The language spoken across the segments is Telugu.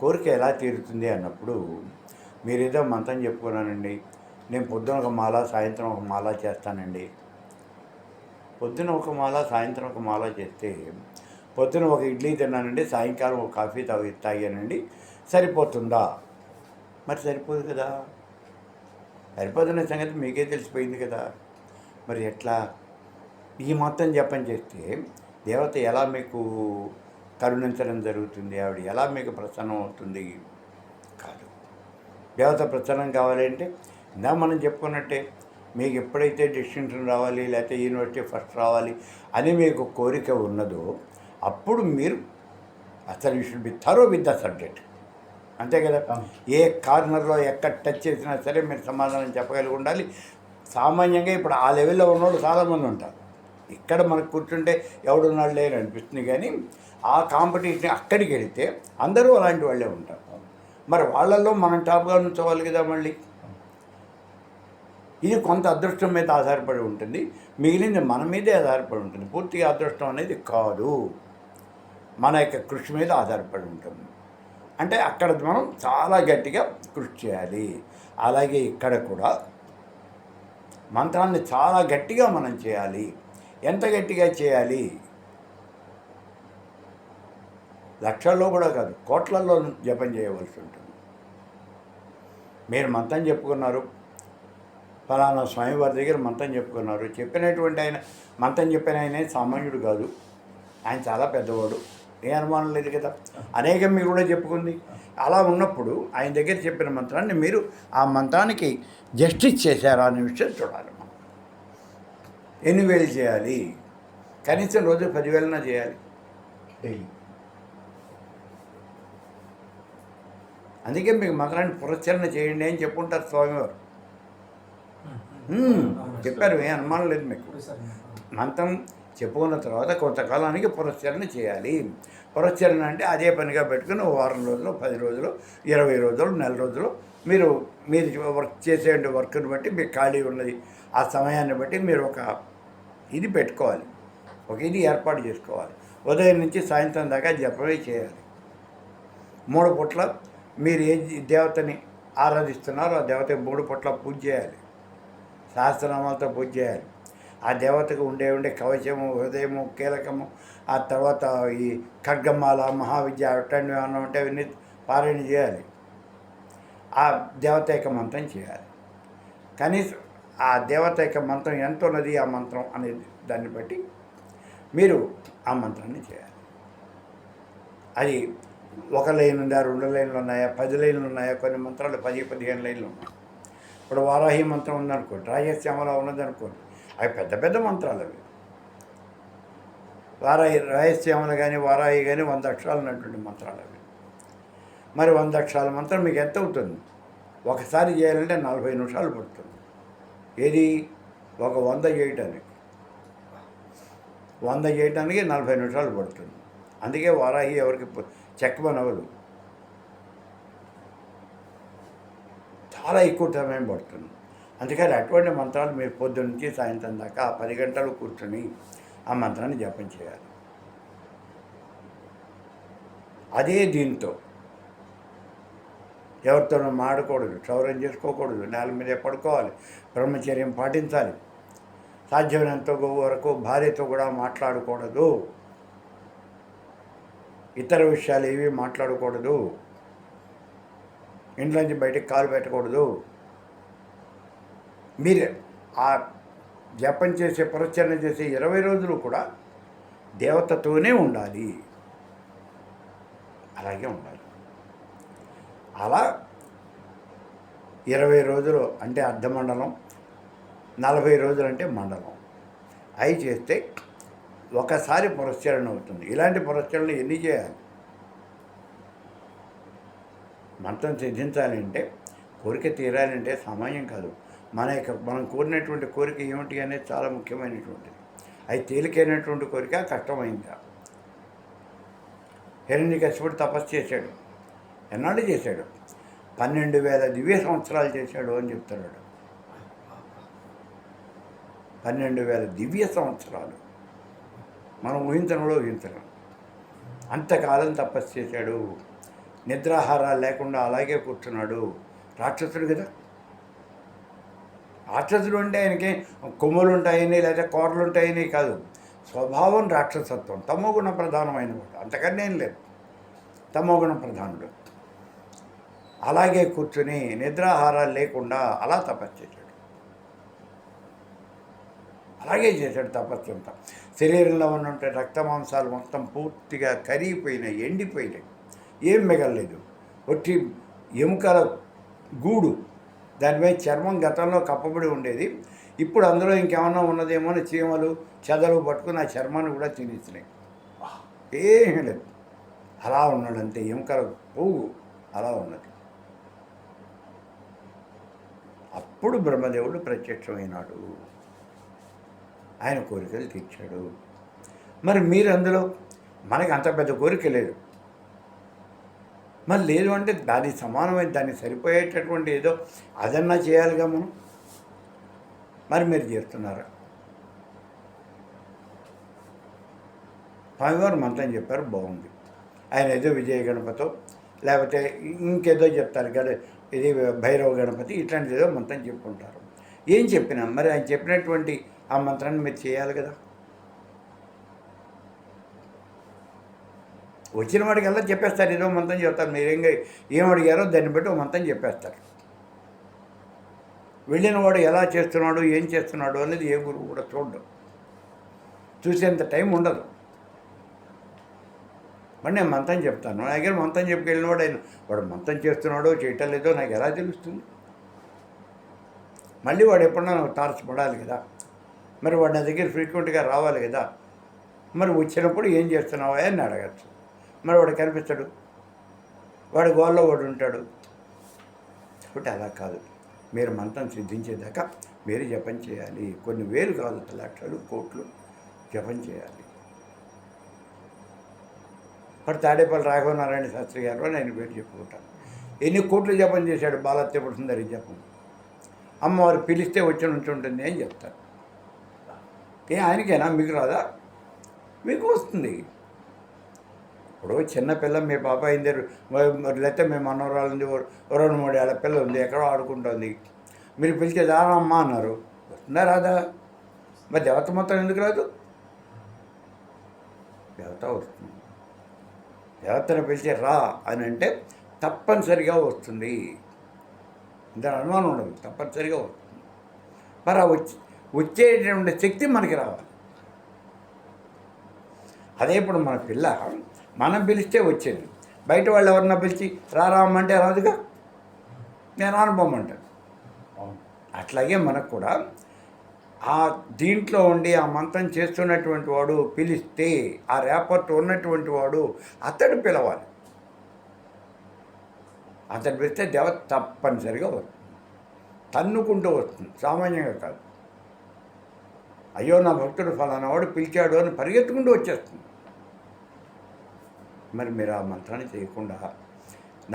కోరిక ఎలా తీరుతుంది అన్నప్పుడు మీరేదో మంత్రం చెప్పుకున్నానండి. నేను పొద్దున ఒక మాల సాయంత్రం ఒక మాల చేస్తానండి. పొద్దున ఒక మాల సాయంత్రం ఒక మాల చేస్తే పొద్దున ఒక ఇడ్లీ తిన్నానండి సాయంకాలం ఒక కాఫీ తాగి తాగానండి. సరిపోతుందా? మరి సరిపోదు కదా. సరిపోతున్న సంగతి మీకే తెలిసిపోయింది కదా. మరి ఎట్లా? ఈ మొత్తం జపం చేస్తే దేవత ఎలా మీకు కరుణించడం జరుగుతుంది. ఆవిడ ఎలా మీకు ప్రసన్నం అవుతుంది? కాదు. దేవత ప్రసన్నం కావాలంటే ఇందా మనం చెప్పుకున్నట్టే మీకు ఎప్పుడైతే డిస్టింక్షన్ రావాలి లేకపోతే యూనివర్సిటీ ఫస్ట్ రావాలి అని మీకు కోరిక ఉన్నదో అప్పుడు మీరు అసలు you should be thorough with the subject. అంతే కదా? ఏ కార్నర్లో ఎక్కడ టచ్ చేసినా సరే మీరు సమాధానం చెప్పగలిగి ఉండాలి. సామాన్యంగా ఇప్పుడు ఆ లెవెల్లో ఉన్నవాళ్ళు చాలామంది ఉంటారు. ఇక్కడ మనకు కూర్చుంటే ఎవడున్నాడు లేరు అనిపిస్తుంది కానీ ఆ కాంపిటీషన్ అక్కడికి వెళితే అందరూ అలాంటి వాళ్ళే ఉంటారు. మరి వాళ్ళల్లో మనం టాప్గా ఉంచవాలి కదా మళ్ళీ? ఇది కొంత అదృష్టం మీద ఆధారపడి ఉంటుంది. మిగిలింది మన మీదే ఆధారపడి ఉంటుంది. పూర్తిగా అదృష్టం అనేది కాదు. మన యొక్క కృషి మీద ఆధారపడి ఉంటుంది. అంటే అక్కడ మనం చాలా గట్టిగా కృషి చేయాలి. అలాగే ఇక్కడ కూడా మంత్రాన్ని చాలా గట్టిగా మనం చేయాలి. ఎంత గట్టిగా చేయాలి? లక్షల్లో కూడా కాదు కోట్లల్లో జపం చేయవలసి ఉంటుంది. మీరు మంతం చెప్పుకున్నారు. ఫలానా స్వామివారి దగ్గర మంతం చెప్పుకున్నారు. చెప్పినటువంటి ఆయన మంతం చెప్పిన ఆయన సామాన్యుడు కాదు. ఆయన చాలా పెద్దవాడు. ఏ అనుమానం లేదు కదా. అనేకం మీరు కూడా చెప్పుకుంది. అలా ఉన్నప్పుడు ఆయన దగ్గర చెప్పిన మంత్రాన్ని మీరు ఆ మంత్రానికి జస్టిస్ చేశారా అనే విషయం చూడాలి మనం. ఎన్ని వేలు చేయాలి? కనీసం రోజు పదివేలన చేయాలి. డైలీ. అందుకే మీకు మంత్రాన్ని పురస్చరణ చేయండి అని చెప్పుంటారు స్వామివారు. చెప్పారు ఏ అనుమానం లేదు మీకు. మంత్రం చెప్పుకున్న తర్వాత కొంతకాలానికి పురస్చరణ చేయాలి. పురస్చరణ అంటే అదే పనిగా పెట్టుకుని ఓ వారం రోజులు పది రోజులు ఇరవై రోజులు నెల రోజులు మీరు మీరు వర్క్ చేసే వర్క్ని బట్టి మీకు ఖాళీ ఉన్నది. ఆ సమయాన్ని బట్టి మీరు ఒక ఇది పెట్టుకోవాలి. ఒక ఇది ఏర్పాటు చేసుకోవాలి. ఉదయం నుంచి సాయంత్రం దాకా జపమే చేయాలి. మూడు పూట్ల మీరు ఏ దేవతని ఆరాధిస్తున్నారో ఆ దేవతకి మూడు పొట్ల పూజ చేయాలి. సహస్రనామాలతో పూజ చేయాలి. ఆ దేవతకు ఉండే ఉండే కవచము హృదయము కీలకము ఆ తర్వాత ఈ ఖడ్గమాల మహావిద్య అట్లాంటివి ఏమన్నా ఉంటే అవన్నీ పారాయణ చేయాలి. ఆ దేవత యొక్క మంత్రం చేయాలి. కనీసం ఆ దేవత యొక్క మంత్రం ఎంత ఉన్నది ఆ మంత్రం అనేది దాన్ని బట్టి మీరు ఆ మంత్రాన్ని చేయాలి. అది ఒక లైన్ ఉందా రెండు లైన్లు ఉన్నాయా? పది లైన్లు ఉన్నాయా? కొన్ని మంత్రాలు పది పదిహేను లైన్లు ఉన్నాయి. ఇప్పుడు వారాహి మంత్రం ఉందనుకోండి రాజశ్యామల ఉన్నదనుకోండి అవి పెద్ద పెద్ద మంత్రాలు అవి. వారాహి రాయశ్యామల కానీ వారాహి కానీ వంద అక్షరాలు ఉన్నటువంటి మంత్రాలు అవి. మరి వంద అక్షరాల మంత్రం మీకు ఎంత అవుతుంది? ఒకసారి చేయాలంటే నలభై నిమిషాలు పడుతుంది. ఏది? ఒక వంద చేయటానికి. వంద చేయటానికి నలభై నిమిషాలు పడుతుంది. అందుకే వారాహి ఎవరికి ప- చాలా ఎక్కువ సమయం పడుతుంది. అందుకని అటువంటి మంత్రాలు మీరు పొద్దు నుంచి సాయంత్రం దాకా పది గంటలు కూర్చొని ఆ మంత్రాన్ని జపం చేయాలి. అదే దీంతో ఎవరితోనూ మాడకూడదు క్షౌరం చేసుకోకూడదు నేల మీదే పడుకోవాలి బ్రహ్మచర్యం పాటించాలి. సాధ్యమైనంత వరకు భార్యతో కూడా మాట్లాడకూడదు. ఇతర విషయాలు ఏవి మాట్లాడకూడదు. ఇంట్లోంచి బయటకు కాలు పెట్టకూడదు. మీరు ఆ జపం చేసే పురస్చరణ చేసే ఇరవై రోజులు కూడా దేవతతోనే ఉండాలి. అలాగే ఉండాలి. అలా ఇరవై రోజులు అంటే అర్ధమండలం నలభై రోజులు అంటే మండలం. అవి చేస్తే ఒకసారి పురస్చరణ అవుతుంది. ఇలాంటి పురస్చరణలు ఎన్ని చేయాలి? మంత్రం సిద్ధించాలంటే కోరిక తీరాలంటే సామాన్యం కాదు. మన యొక్క మనం కోరినటువంటి కోరిక ఏమిటి అనేది చాలా ముఖ్యమైనటువంటిది. అది తేలికైనటువంటి కోరిక కష్టమైందా? హిరణ్యకశిపుడు తపస్సు చేశాడు. ఎన్నాళ్ళు చేశాడు? పన్నెండు వేల దివ్య సంవత్సరాలు చేశాడు అని చెప్తున్నాడు. పన్నెండు వేల దివ్య సంవత్సరాలు. మనం ఊహించడంలో ఊహించడం అంతకాలం తపస్సు చేశాడు. నిద్రాహారాలు లేకుండా అలాగే కూర్చున్నాడు. రాక్షసుడు కదా. రాక్షసుడు అంటే ఆయనకి కొమ్ములు ఉంటాయని లేదా కోరలు ఉంటాయని కాదు. స్వభావం రాక్షసత్వం. తమోగుణ ప్రధానమైన వాడు అంతకన్నా ఏం లేదు. తమోగుణ ప్రధానుడు. అలాగే కూర్చుని నిద్రాహారాలు లేకుండా అలా తపస్సు చేశాడు. అలాగే చేశాడు తపస్సు అంతా. శరీరంలో ఉన్నటువంటి రక్త మాంసాలు మొత్తం పూర్తిగా కరిగిపోయినాయి ఎండిపోయినాయి. ఏం మిగలలేదు. ఒట్టి ఎముకల గూడు దాని మీద చర్మం గతంలో కప్పబడి ఉండేది. ఇప్పుడు అందులో ఇంకేమన్నా ఉన్నదేమో అని చీమలు చెదలు పట్టుకుని ఆ చర్మాన్ని కూడా తినేసినాయి. ఏమీ లేదు. అలా ఉన్నాడు అంతే. ఎముకల పువ్వు అలా ఉన్నది. అప్పుడు బ్రహ్మదేవుడు ప్రత్యక్షమైనాడు. ఆయన కోరికలు తీర్చాడు. మరి మీరు అందులో మనకి అంత పెద్ద కోరిక లేదు. మరి లేదు అంటే దానికి సమానమైన దానికి సరిపోయేటటువంటి ఏదో అదన్నా చేయాలిగా మనం. మరి మీరు చేస్తున్నారా. స్వామివారు మంత్రం చెప్పారు బాగుంది. ఆయన ఏదో విజయ గణపతో లేకపోతే ఇంకేదో చెప్తారు కదా ఇది భైరవ గణపతి ఇట్లాంటిది ఏదో మంత్రం చెప్పుకుంటారు. ఏం చెప్పినా? మరి ఆయన చెప్పినటువంటి ఆ మంత్రాన్ని మీరు చేయాలి కదా. వచ్చిన వాడికల్లా చెప్పేస్తారు ఏదో మంత్రం చెప్తారు. మీరు ఏం ఏం అడిగారో దాన్ని బట్టి ఒక మంత్రం చెప్పేస్తారు. వెళ్ళిన వాడు ఎలా చేస్తున్నాడు ఏం చేస్తున్నాడు అనేది ఏ గురువు కూడా చూడడం. చూసేంత టైం ఉండదు. మరి నేను మంతం చెప్తాను. నా దగ్గర మంతం చెప్పుకెళ్ళిన వాడు ఆయన వాడు మంతం చేస్తున్నాడో చేయటం లేదో నాకు ఎలా తెలుస్తుంది? మళ్ళీ వాడు ఎప్పుడన్నా నాకు తారసపడాలి కదా. మరి వాడు నా దగ్గర ఫ్రీక్వెంట్గా రావాలి కదా. మరి వచ్చినప్పుడు ఏం చేస్తున్నావా అని అడగచ్చు. మరి వాడు కనిపిస్తాడు. వాడి గోల్లో వాడు ఉంటాడు. కాబట్టి అలా కాదు. మీరు మంత్రం సిద్ధించేదాకా మీరు జపం చేయాలి. కొన్ని వేలు కాదు లక్షలు కోట్లు జపం చేయాలి. మరి తాడేపల్లి రాఘవనారాయణ శాస్త్రి గారు అని ఆయన పేరు చెప్పుకుంటాను ఎన్ని కోట్లు జపం చేశాడు బాలత్యపుడు సుందరి జపం. అమ్మవారు పిలిస్తే వచ్చి ఉంటుంటుంది ఉంటుంది అని చెప్తారు. ఏ ఆయనకేనా? మీకు రాదా? మీకు వస్తుంది ఇప్పుడు చిన్నపిల్ల మీ పాప అయింది లేకపోతే మీ మనవరాలు ఉంది రెండు మూడు ఏళ్ళ పిల్ల ఉంది ఎక్కడో ఆడుకుంటుంది. మీరు పిలిచే దారా అమ్మ అన్నారు. వస్తుందా రాదా? మరి దేవత మొత్తం ఎందుకు రాదు? దేవత వస్తుంది. దేవతను పిలిచే రా అని అంటే తప్పనిసరిగా వస్తుంది. దాని అనుమానం ఉండదు. తప్పనిసరిగా వస్తుంది. మరి ఆ వచ్చి వచ్చేటటువంటి శక్తి మనకి రావాలి. అదే ఇప్పుడు మన పిల్ల మనం పిలిస్తే వచ్చేది. బయట వాళ్ళు ఎవరన్నా పిలిచి రారామంటే రాదుగా? నేను అనుభవమంటాను అట్లాగే మనకు కూడా ఆ దీంట్లో ఉండి ఆ మంత్రం చేస్తున్నటువంటి వాడు పిలిస్తే ఆ రేపర్ట్ ఉన్నటువంటి వాడు అతడు పిలవాలి. అతడు పిలిస్తే దేవత తప్పనిసరిగా వస్తుంది. తన్నుకుంటూ వస్తుంది. సామాన్యంగా కాదు. అయ్యో నా భక్తుడు ఫలానా వాడు పిలిచాడు అని పరిగెత్తుకుంటూ వచ్చేస్తుంది. మరి మీరు ఆ మంత్రాన్ని చేయకుండా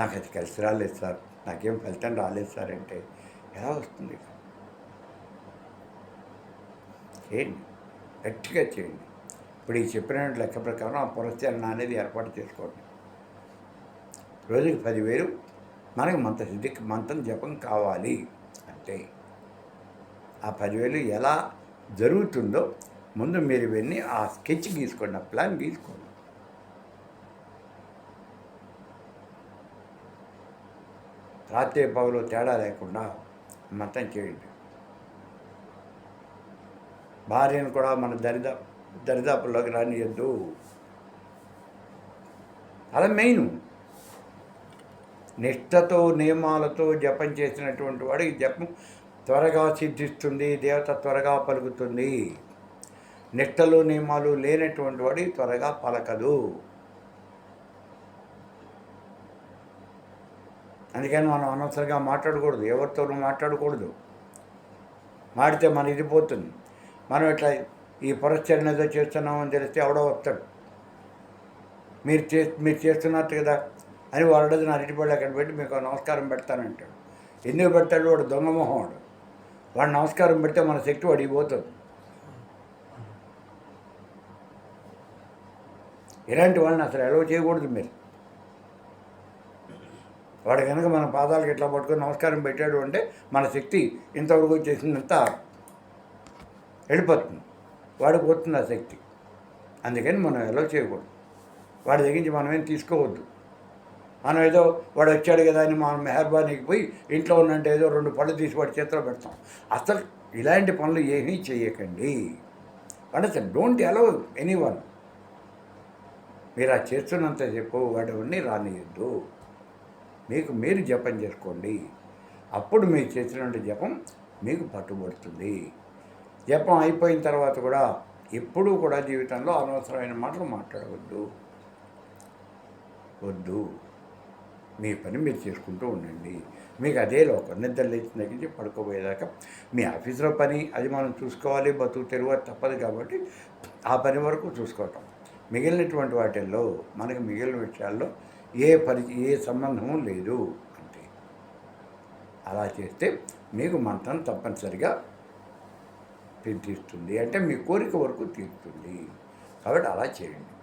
నాకు అది కలిసి రాలేదు సార్ నాకేం ఫలితం రాలేదు సార్ అంటే ఎలా వస్తుంది? చేయండి గట్టిగా చేయండి. ఇప్పుడు ఈ చెప్పిన లెక్క ప్రకారం ఆ పురస్కరణ అనేది ఏర్పాటు చేసుకోండి. రోజుకి పదివేలు మనకి మంత సిద్ధికి మంత్రం జపం కావాలి అంటే ఆ పదివేలు ఎలా జరుగుతుందో ముందు మీరు ఇవన్నీ ఆ స్కెచ్ గీసుకోండి ఆ ప్లాన్ గీసుకోండి. రాత్రి పగలు తేడా లేకుండా మతం చేయండి. భార్యను కూడా మన దరిదా దరిదాపుల్లోకి రానియద్దు. అలా మెయిన్. నిష్ఠతో నియమాలతో జపం చేసినటువంటి వాడికి జపం త్వరగా సిద్ధిస్తుంది దేవత త్వరగా పలుకుతుంది. నిష్టలు నియమాలు లేనటువంటి వాడి త్వరగా పలకదు. అందుకని మనం అనవసరంగా మాట్లాడకూడదు ఎవరితోనూ మాట్లాడకూడదు. మాడితే మన ఇది పోతుంది. మనం ఇట్లా ఈ పురస్చరణ ఏదో చేస్తున్నామని తెలిస్తే ఎవడో వస్తాడు. మీరు చే మీరు చేస్తున్నట్టు కదా అని వాడు నా అరటిపళ్ళు అక్కడ పెట్టి మీకు నమస్కారం పెడతానంటాడు. ఎందుకు పెడతాడు వాడు దొంగ మొహం వాడు. వాడు నమస్కారం పెడితే మన శక్తి వాడికి పోతుంది ఇలాంటి వాళ్ళని అసలు ఎలవ చేయకూడదు మీరు. వాడు కనుక మన పాదాలకు ఇట్లా పట్టుకొని నమస్కారం పెట్టాడు అంటే మన శక్తి ఇంతవరకు వచ్చేసిందంతా వెళ్ళిపోతుంది. వాడికి పోతుంది ఆ శక్తి. అందుకని మనం ఎలా చేయకూడదు. వాడి దగ్గర నుంచి మనం ఏం తీసుకోవద్దు. మనం ఏదో వాడు వచ్చాడు కదా అని మనం మెహర్బానీకి పోయి ఇంట్లో ఉన్నంటే ఏదో రెండు పళ్ళు తీసి వాడి చేతిలో పెడతాం. అసలు ఇలాంటి పనులు ఏమీ చేయకండి. అంటే డోంట్ అలౌ ఎనీ వన్ మీరు ఆ చేస్తున్నంతసేపు వాడివన్నీ రానియద్దు. మీకు మీరు జపం చేసుకోండి. అప్పుడు మీరు చేసినటువంటి జపం మీకు పట్టుబడుతుంది. జపం అయిపోయిన తర్వాత కూడా ఎప్పుడూ కూడా జీవితంలో అనవసరమైన మాటలు మాట్లాడవద్దు. వద్దు. మీ పని మీరు చేసుకుంటూ ఉండండి. మీకు అదే లోకం. నిద్ర లేచిన దగ్గర నుంచి పడుకోబోయేదాకా మీ ఆఫీసులో పని అది మనం చూసుకోవాలి బతుకు తెరువారు తప్పదు కాబట్టి ఆ పని వరకు చూసుకోవటం. మిగిలినటువంటి వాటిల్లో మనకి మిగిలిన విషయాల్లో ఏ పరి ఏ సంబంధము లేదు అంటే. అలా చేస్తే మీకు మంత్రం తప్పనిసరిగా తీర్స్తుంది అంటే మీ కోరిక వరకు తీరుతుంది. కాబట్టి అలా చేయండి.